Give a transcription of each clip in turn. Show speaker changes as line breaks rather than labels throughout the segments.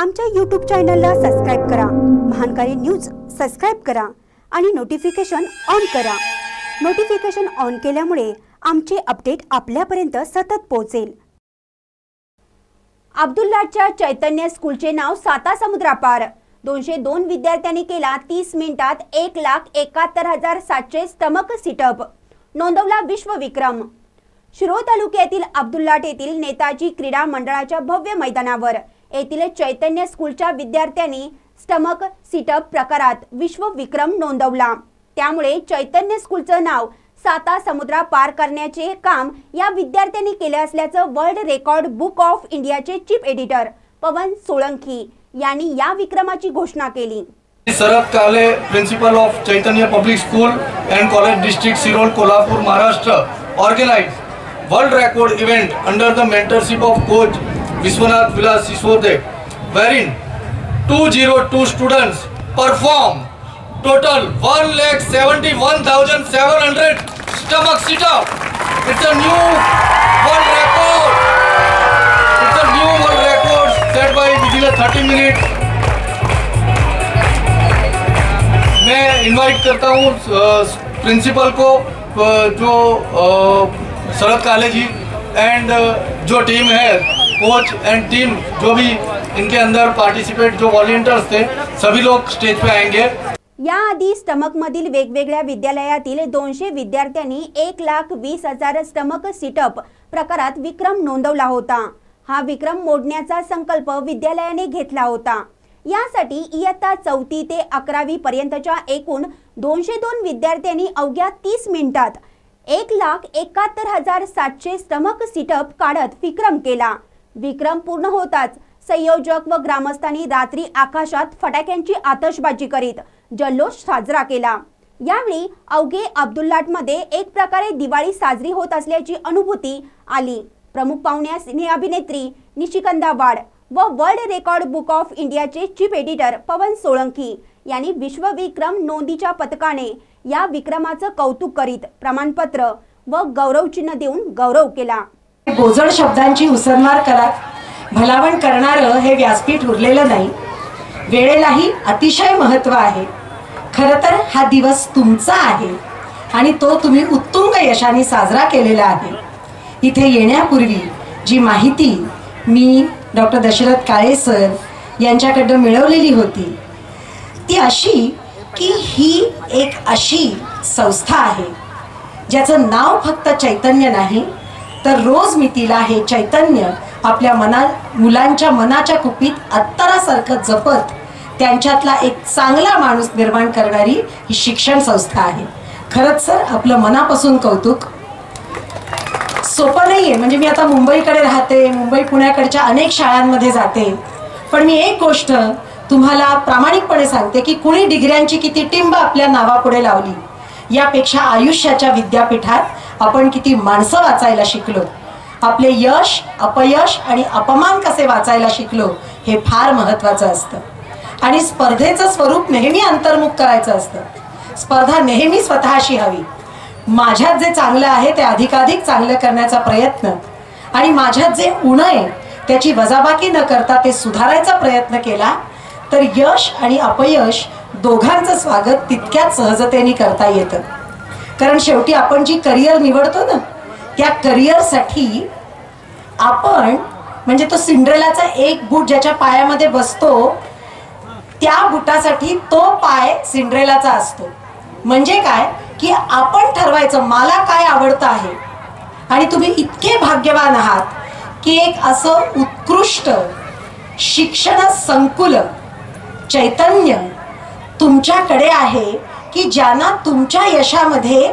आमच्या यूट्यूब चॅनलला सबस्क्राईब करा. महानकारी न्यूज सबस्क्राईब करा आणि नोटिफिकेशन ऑन करा. नोटिफिकेशन ऑन केल्यामुळे आमचे अपडेट आपल्यापर्यंत सतत पोहोचेल. अब्दुल्लाच्या चैतन्य स्कूलचे नाव साता समुद्रापार. दोनशे दोन विद्यार्थ्यांनी केला तीस मिनिटात एक लाख एकाहत्तर हजार सातशे स्टमक सिटअप नोंदवला विश्वविक्रम. शिरोळ तालुक्यातील अब्दुल्लाट येथील नेताजी क्रीडा मंडळाच्या भव्य मैदानावर. येथील चैतन्य स्कूलच्या विद्यार्थ्यांनी स्टमक सिटअप प्रकारात विश्वविक्रम नोंदवला. त्यामुळे चैतन्य स्कूलचं नाव साता समुद्रा पार करण्याचे काम या विद्यार्थ्यांनी केले असल्याचं वर्ल्ड रेकॉर्ड बुक ऑफ इंडियाचे चीफ एडिटर पवन सोळंकी यांनी या विक्रमाची घोषणा केली.
Sharad Kale principal of Chaitanya public school and college district Shirol Kolhapur Maharashtra organized world record event under the mentorship of coach Vishwanath Vilas Sisode wherein 202 students perform total 1 lakh 71,700 stomach sit up it's a new world record it's a new world record set by within a 30 minutes मैं invite करता हूँ principal को जो uh, Sharad Kale ji and जो team है coach and team जो भी इनके अंदर पार्टिसिपेट जो वॉलेंटियर्स थे सभी लोग स्टेज पे आएंगे।
याआधी स्टमकमधील वेगवेगळ्या विद्यालयातील दोनशे विद्यार्थ्यांनी एक लाख वीस हजार स्टमक सिटअप प्रकारात विक्रम नोंदवला होता. हा विक्रम मोडण्याचा संकल्प विद्यालयाने घेतला होता. यासाठी इयत्ता चौथी ते अकरावी पर्यंतच्या एकूण दोनशे दोन विद्यार्थ्यांनी अवघ्या तीस मिनिटात एक लाख एकाहत्तर हजार सातशे स्टमक सिटअप काढत विक्रम केला. विक्रम पूर्ण होताच. संयोजक व ग्रामस्थांनी रात्री आकाशात फटाक्यांची आतषबाजी करीत जल्लोष साजरा केला. यावेळी अवघे अब्दुल्लाटमध्ये एक प्रकारे दिवाळी साजरी होत असल्याची अनुभूती आली. प्रमुख पाहुण्या सिने अभिनेत्री निशिकंदा वाड व वर्ल्ड रेकॉर्ड बुक ऑफ इंडियाचे चीफ एडिटर पवन सोळंकी यांनी विश्वविक्रम नोंदीच्या पथकाने या विक्रमाचं कौतुक करीत प्रमाणपत्र व गौरवचिन्ह देऊन गौरव केला.
बोजड शब्दांची उसनमार करा. भलावण करणारं हे व्यासपीठ उरलेलं नाही. वेळेलाही अतिशय महत्त्व आहे. खरं तर हा दिवस तुमचा आहे आणि तो तुम्ही उत्तुंग यशाने साजरा केलेला आहे. इथे येण्यापूर्वी जी माहिती मी डॉक्टर दशरथ काळे सर यांच्याकडनं मिळवलेली होती ती अशी की ही एक अशी संस्था आहे ज्याचं नाव फक्त चैतन्य नाही तर रोज मी तिला हे चैतन्य आपल्या मना मुलांच्या मनाच्या कुपीत अत्तरासारखं जपत त्यांच्यातला एक चांगला माणूस निर्माण करणारी ही शिक्षण संस्था आहे. खरंच सर आपलं मनापासून कौतुक सोपं नाही आहे म्हणजे मी आता मुंबईकडे राहते मुंबई पुण्याकडच्या अनेक शाळांमध्ये जाते. पण मी एक गोष्ट तुम्हाला प्रामाणिकपणे सांगते की कुणी डिग्र्यांची किती टिंब आपल्या नावापुढे लावली. यापेक्षा आयुष्याच्या विद्यापीठात आपण किती माणसं वाचायला शिकलो. आपले यश अपयश आणि अपमान कसे वाचायला शिकलो हे फार महत्वाचं असतं. आणि स्पर्धेचं स्वरूप नेहमी अंतर्मुख करायचं असतं. स्पर्धा नेहमी स्वतःशी हवी. माझ्यात जे चांगलं आहे ते अधिकाधिक चांगलं करण्याचा प्रयत्न आणि माझ्यात जे उणं आहे त्याची वजाबाकी न करता ते सुधारायचा प्रयत्न केला तर यश आणि अपयश दोघांचं स्वागत तितक्याच सहजतेने करता येतं. कारण शेवटी आपण जी करिअर निवडतो ना त्या करिअरसाठी आपण म्हणजे तो सिंड्रेलाचा एक बूट ज्याच्या पायामध्ये बसतो त्या बुटासाठी तो पाय सिंड्रेलाचा असतो. म्हणजे काय? की आपण ठरवायचं मला काय आवडतं आहे? आणि तुम्ही इतके भाग्यवान आहात की एक असं उत्कृष्ट शिक्षण संकुल चैतन्य तुमच्याकडे आहे की ज्यांना तुमच्या यशामध्ये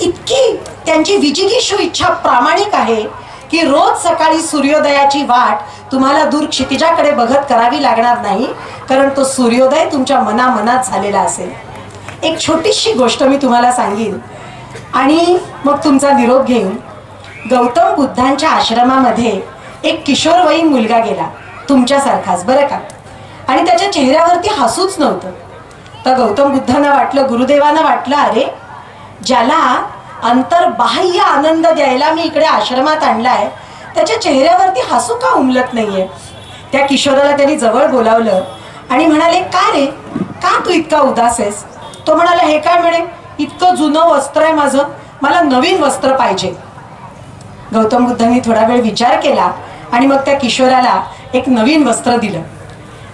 इतकी त्यांची विजिगीषू इच्छा प्रामाणिक आहे की रोज सकाळी सूर्योदयाची वाट तुम्हाला दूर क्षितिजाकडे बघत करावी लागणार नाही कारण तो सूर्योदय तुमच्या मनामनात झालेला असेल. एक छोटीशी गोष्ट मी तुम्हाला सांगेन. आणि मग तुमचा निरोप घेईन. गौतम बुद्धांच्या आश्रमामध्ये एक किशोरवयीन मुलगा गेला तुमच्यासारखाच बरं का? आणि त्याच्या चेहऱ्यावरती हसूच नव्हतं. तर गौतम बुद्धांना वाटलं गुरुदेवांना वाटलं अरे ज्याला अंतर्बाह्य आनंद द्यायला मी इकडे आश्रमात आणलाय त्याच्या चेहऱ्यावरती हसू का उमलत नाहीये? त्या किशोराला त्यांनी जवळ बोलावलं आणि म्हणाले का रे? का तू इतका उदास आहेस? तो म्हणाला हे काय म्हणे? इतकं जुनं वस्त्र आहे माझं. मला नवीन वस्त्र पाहिजे. गौतम बुद्धांनी थोडा वेळ विचार केला आणि मग त्या किशोराला एक नवीन वस्त्र दिलं.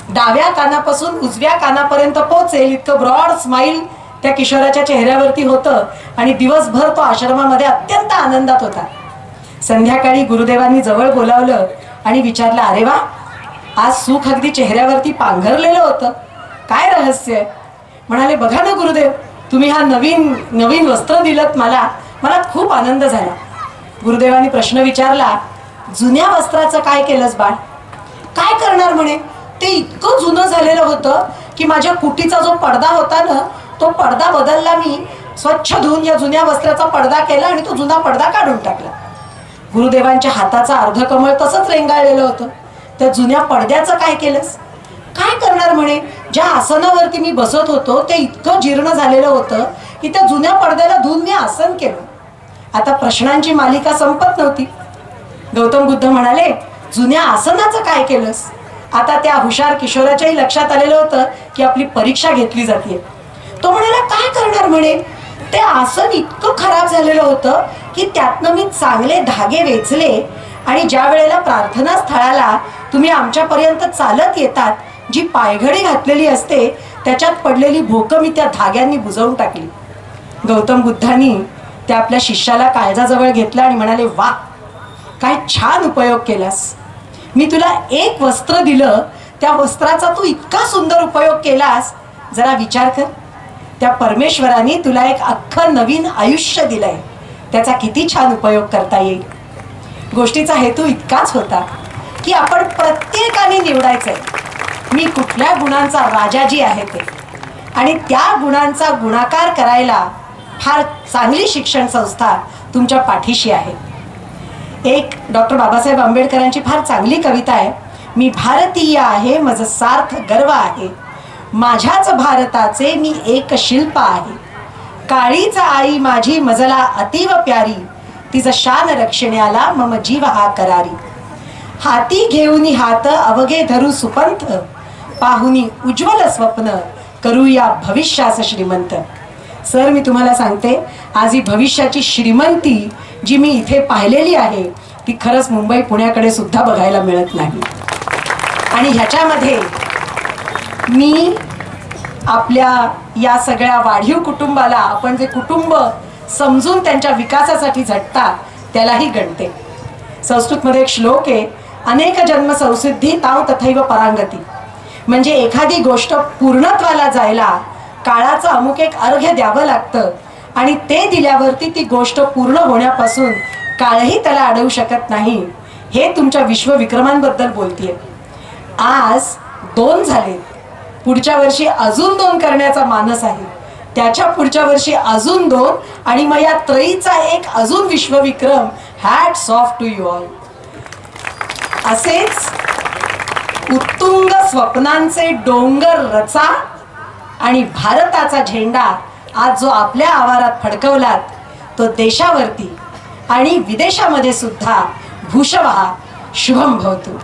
डाव्या कानापासून उजव्या कानापर्यंत पोचेल इतकं ब्रॉड स्माईल त्या किशोराच्या चेहऱ्यावरती होतं. आणि दिवसभर तो आश्रमामध्ये अत्यंत आनंदात होता. संध्याकाळी गुरुदेवांनी जवळ बोलावलं आणि विचारलं अरे वा आज सुख अगदी चेहऱ्यावरती पांघरलेलं होतं. काय रहस्य आहे? म्हणाले बघा ना गुरुदेव तुम्ही हा नवीन नवीन वस्त्र दिलं मला. मला खूप आनंद झाला. गुरुदेवांनी प्रश्न विचारला जुन्या वस्त्राचं काय केलंस बाळ? काय करणार म्हणे? ते इतकं जुनं झालेलं होतं की माझ्या कुटीचा जो पडदा होता ना तो पडदा बदलला मी. स्वच्छ धुवून या जुन्या वस्त्राचा पडदा केला आणि तो जुना पडदा काढून टाकला. गुरुदेवांच्या हाताचा अर्धकमळ तसंच रेंगाळलेलं होतं. त्या जुन्या पडद्याचं काय केलंस? काय करणार म्हणे? ज्या आसनावरती मी बसत होतो ते इतकं जीर्ण झालेलं होतं की त्या जुन्या पडद्याला धुवून मी आसन केलं. आता प्रश्नांची मालिका संपत नव्हती. गौतम बुद्ध म्हणाले जुन्या आसनाचं काय केलंस? आता त्या हुशार किशोराच्याही लक्षात आलेलं होतं की आपली परीक्षा घेतली जाते तो म्हणाला काय करणार म्हणे? ते आसन इतकं खराब झालेलं होतं की त्यातनं मी चांगले धागे वेचले आणि ज्या वेळेला प्रार्थना स्थळाला तुम्ही आमच्यापर्यंत चालत येतात जी पायघडी घातलेली असते त्याच्यात पडलेली भोकं मी त्या धाग्यांनी बुजवून टाकली. गौतम बुद्धांनी त्या आपल्या शिष्याला काळजाजवळ घेतलं आणि म्हणाले वा काय छान उपयोग केलास. मी तुला एक वस्त्र दिलं त्या वस्त्राचा तू इतका सुंदर उपयोग केलास जरा विचार कर. त्या परमेश्वराने तुला एक अख्खं नवीन आयुष्य दिलंय. त्याचा किती छान उपयोग करता येईल. गोष्टीचा हेतू इतकाच होता की आपण प्रत्येकाने निवडायचंय. मी कुठल्या गुणांचा राजाजी आहे ते. आणि त्या गुणांचा गुणाकार करायला फार चांगली शिक्षण संस्था तुमच्या पाठीशी आहे. एक डॉक्टर बाबासाहेब आंबेडकरांची फार चांगली कविता आहे. मी भारतीय आहे माझं सार्थ गर्व आहे. माझ्याच भारताचे मी एक शिल्प आहे. काळीच आई माझी मजला अतीव प्यारी. तिचं शान रक्षण्याला मम जीव हा करारी. हाती घेऊन हात अवघे धरू सुपंथ. पाहुनी उज्ज्वल स्वप्न करूया भविष्यास श्रीमंत. सर मी तुम्हाला सांगते आज ही भविष्याची श्रीमंती जी मी इथे पाहिलेली आहे ती खरंच मुंबई पुण्याकडे सुद्धा बघायला मिळत नाही. आणि ह्याच्यामध्ये मी आपल्या या सगळ्या वाढीव कुटुंबाला आपण जे कुटुंब समजून त्यांच्या विकासासाठी झटतात त्यालाही गणते. संस्कृतमध्ये एक श्लोक आहे अनेक जन्म संसिद्धी ताव तथैव परांगती. म्हणजे एखादी गोष्ट पूर्णत्वाला जायला काळाचं अमुक एक अर्घ्य द्यावं लागतं. आणि ते दिल्यावरती ती गोष्ट पूर्ण होण्यापासून काळही त्याला अडवू शकत नाही. हे तुमच्या विश्वविक्रमांबद्दल बोलतीये. आज दोन झाले. पुढच्या वर्षी अजून दोन करण्याचा मानस आहे. त्याच्या पुढच्या वर्षी अजून दोन आणि मग या त्रयीचा एक अजून विश्वविक्रम. हॅट सॉफ्ट टू यू ऑल असेच उत्तुंग स्वप्नांचे डोंगर रचा आणि भारताचा झेंडा आज जो आपल्या आवारात फडकवलात तो देशावरती आणि विदेशामध्ये सुद्धा भूषवहा शुभम भवतो.